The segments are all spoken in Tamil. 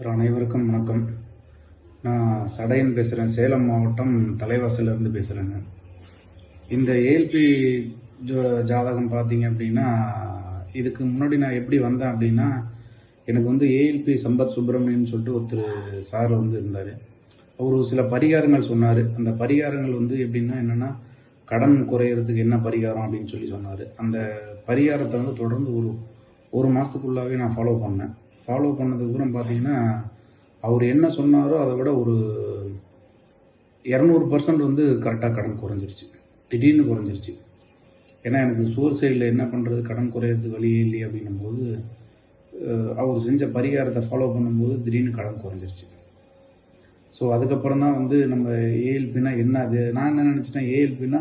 சார் அனைவருக்கும் வணக்கம். நான் சடையன் பேசுகிறேன் சேலம் மாவட்டம் தலைவாசலேருந்து பேசுகிறேங்க இந்த ஏஎல்பி ஜாதகம் பார்த்தீங்க அப்படின்னா இதுக்கு முன்னாடி நான் எப்படி வந்தேன் அப்படின்னா எனக்கு வந்து ஏஎல்பி சம்பத் சுப்பிரமணியன் சொல்லிட்டு ஒருத்தர் சார் வந்து இருந்தார். அவர் சில பரிகாரங்கள் சொன்னார். அந்த பரிகாரங்கள் வந்து எப்படின்னா என்னென்னா கடன் குறையிறதுக்கு என்ன பரிகாரம் அப்படின்னு சொல்லி சொன்னார். அந்த பரிகாரத்தை வந்து தொடர்ந்து ஒரு ஒரு மாதத்துக்குள்ளாவே நான் ஃபாலோ பண்ணேன். ஃபாலோ பண்ணதுக்கப்புறம் பார்த்தீங்கன்னா அவர் என்ன சொன்னாரோ அதை விட ஒரு இரநூறு பர்சன்ட் வந்து கரெக்டாக கடன் குறைஞ்சிருச்சு. திடீர்னு குறைஞ்சிருச்சு. ஏன்னா எனக்கு சோர் சைடில் என்ன பண்ணுறது கடன் குறையிறதுக்கு வழியே இல்லையே அப்படின்னும்போது அவர் செஞ்ச பரிகாரத்தை ஃபாலோ பண்ணும்போது திடீர்னு கடன் குறைஞ்சிருச்சு. ஸோ அதுக்கப்புறம் தான் வந்து நம்ம ஏஎல்பினா என்ன அது? நான் என்ன நினச்சிட்டேன் ஏஎல்பினா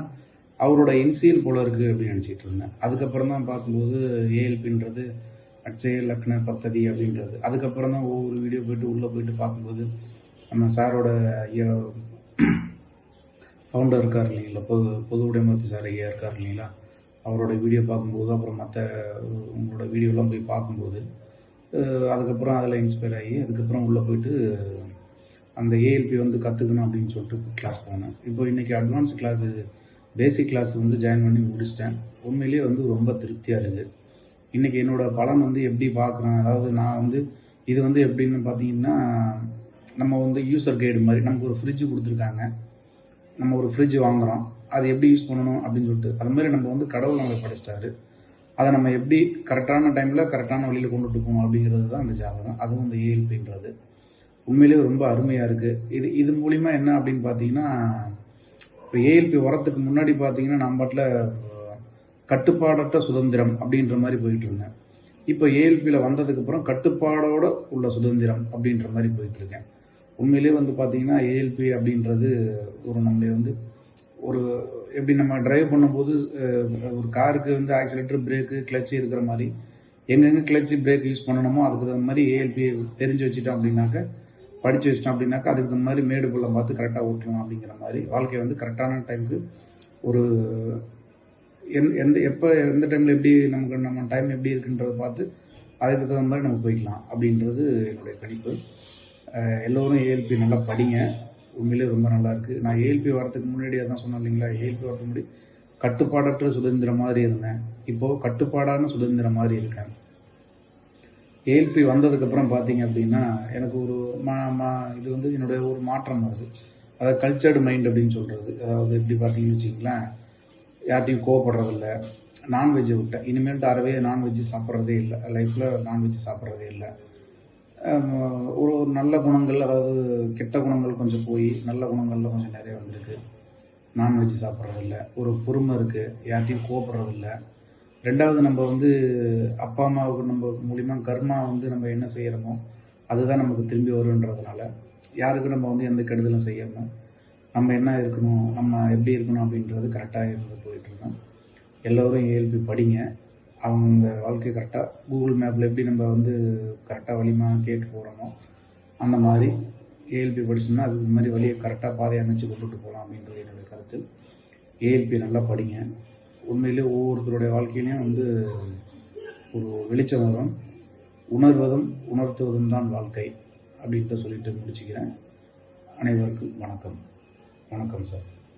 அவரோட இன்சியல் போல இருக்குது அப்படின்னு நினச்சிட்டு இருந்தேன். அதுக்கப்புறம் தான் பார்க்கும்போது ஏஎல்பின்றது அச்சய லக்ன பத்ததி அப்படின்றது. அதுக்கப்புறம் தான் ஒவ்வொரு வீடியோ போயிட்டு உள்ளே போயிட்டு பார்க்கும்போது நம்ம சாரோட ஐயா ஃபவுண்டர் இருக்கார் இல்லைங்களா? பொது பொது உடைமத்து சார் ஐயா இருக்கார் இல்லைங்களா? அவரோட வீடியோ பார்க்கும்போது அப்புறம் மற்ற உங்களோட வீடியோலாம் போய் பார்க்கும்போது அதுக்கப்புறம் அதில் இன்ஸ்பயர் ஆகி அதுக்கப்புறம் உள்ளே போயிட்டு அந்த ஏஎல்பி வந்து கற்றுக்கணும் அப்படின்னு சொல்லிட்டு கிளாஸ் போனேன். இப்போ இன்றைக்கி அட்வான்ஸ் கிளாஸு பேசிக் கிளாஸ் வந்து ஜாயின் பண்ணி முடிச்சிட்டேன். உண்மையிலேயே வந்து ரொம்ப திருப்தியாக இருக்குது இன்றைக்கி என்னோட பலன் வந்து எப்படி பார்க்குறேன்? அதாவது நான் வந்து இது வந்து எப்படின்னு பார்த்தீங்கன்னா நம்ம வந்து யூசர் கைடு மாதிரி நமக்கு ஒரு ஃப்ரிட்ஜ் கொடுத்துருக்காங்க. நம்ம ஒரு ஃப்ரிட்ஜ் வாங்குறோம். அது எப்படி யூஸ் பண்ணணும் அப்படின்னு சொல்லிட்டு. அது மாதிரி நம்ம வந்து கடவுள் நம்மளை படைச்சிட்டாரு. அதை நம்ம எப்படி கரெக்டான டைமில் கரெக்டான வழியில் கொண்டுட்டு போகணும் அப்படிங்கிறது தான் அந்த ஜாதகம். அதுவும் இந்த ஏஎல்பின்றது உண்மையிலேயே ரொம்ப அருமையாக இருக்குது இது இது மூலிமா என்ன அப்படின்னு பார்த்தீங்கன்னா இப்போ ஏஎல்பி வரத்துக்கு முன்னாடி பார்த்தீங்கன்னா நம்ம பாட்டில் கட்டுப்பாடற்ற சுதந்திரம் அப்படின்ற மாதிரி போயிட்டு இருந்தேன். இப்போ ஏஎல்பியில் வந்ததுக்கப்புறம் கட்டுப்பாடோட உள்ள சுதந்திரம் அப்படின்ற மாதிரி போயிட்டு இருக்கேன். உண்மையிலே வந்து பார்த்தீங்கன்னா ஏஎல்பி அப்படின்றது ஒரு நம்மளே வந்து ஒரு எப்படி நம்ம டிரைவ் பண்ணும்போது ஒரு காருக்கு வந்து ஆக்சிலேட்டர் பிரேக்கு கிளச்சு இருக்கிற மாதிரி எங்கெங்கே கிளச்சு பிரேக் யூஸ் பண்ணணுமோ அதுக்கு தகுந்த மாதிரி ஏஎல்பி தெரிஞ்சு வச்சுட்டோம் அப்படின்னாக்க படித்து வச்சிட்டோம் அப்படின்னாக்கா அதுக்கு தகுந்த மாதிரி மேடு பள்ளம் பார்த்து கரெக்டாக ஓட்டலாம் அப்படிங்கிற மாதிரி வாழ்க்கையை வந்து கரெக்டான டைமுக்கு ஒரு எந் எந்த எப்போ எந்த டைமில் எப்படி நமக்கு நம்ம டைம் எப்படி இருக்குன்றதை பார்த்து அதுக்கு தகுந்த மாதிரி நம்ம போய்க்கலாம் அப்படின்றது என்னுடைய கணிப்பு. எல்லோரும் ஏஎல்பி நல்லா படிங்க. உண்மையிலே ரொம்ப நல்லா இருக்குது நான் ஏஎல்பி வரத்துக்கு முன்னாடி அதான் சொன்னேன் இல்லைங்களா? ஏஎல்பி வரத்துக்கு முன்னாடி கட்டுப்பாடற்ற சுதந்திரம் மாதிரி இருந்தேன். இப்போது கட்டுப்பாடான சுதந்திரம் மாதிரி இருக்கேன். ஏஎல்பி வந்ததுக்கப்புறம் பார்த்தீங்க அப்படின்னா எனக்கு ஒரு மா மா இது வந்து என்னுடைய ஒரு மாற்றம் வருது. அதாவது கல்ச்சர்டு மைண்ட் அப்படின்னு சொல்கிறது அதாவது எப்படி பார்த்தீங்கன்னு வச்சுங்களேன் யார்ட்டையும் கோவப்படுறதில்ல. நான்வெஜ்ஜை விட்டேன் இனிமேல்ட்டு அறவே நான்வெஜ்ஜு சாப்பிட்றதே இல்லை. லைஃப்பில் நான்வெஜ் சாப்பிட்றதே இல்லை. ஒரு ஒரு நல்ல குணங்கள் அதாவது கெட்ட குணங்கள் கொஞ்சம் போய் நல்ல குணங்களில் கொஞ்சம் நிறைய வந்திருக்கு. நான்வெஜ் சாப்பிட்றதில்ல. ஒரு பொறுமை இருக்குது யார்ட்டையும் கோவப்படுறதில்ல. ரெண்டாவது நம்ம வந்து அப்பா அம்மாவுக்கு நம்ம மூலிமா கர்மா வந்து நம்ம என்ன செய்கிறோமோ அதுதான் நமக்கு திரும்பி வருன்றதுனால யாருக்கும் நம்ம வந்து எந்த கெடுதலும் செய்யாமல் நம்ம என்ன இருக்கணும் நம்ம எப்படி இருக்கணும் அப்படின்றது கரெக்டாக இருந்து போயிட்டுருக்கோம் எல்லோரும் ஏஎல்பி படிங்க. அவங்க வாழ்க்கை கரெக்டாக கூகுள் மேப்பில் எப்படி நம்ம வந்து கரெக்டாக வழிமா கேட்டு போகிறோமோ அந்த மாதிரி ஏஎல்பி படிச்சோம்னா அதுக்கு மாதிரி வழியை கரெக்டாக பாதையை அமைச்சு கொண்டுட்டு போகலாம் அப்படின்றது என்னுடைய கருத்து. ஏஎல்பி நல்லா படிங்க. உண்மையிலே ஒவ்வொருத்தருடைய வாழ்க்கையிலையும் வந்து ஒரு வெளிச்சம் வரும். உணர்வதும் உணர்த்துவதும் தான் வாழ்க்கை அப்படின்ட்டு சொல்லிட்டு முடிச்சுக்கிறேன். அனைவருக்கும் வணக்கம். வணக்கம் சார்.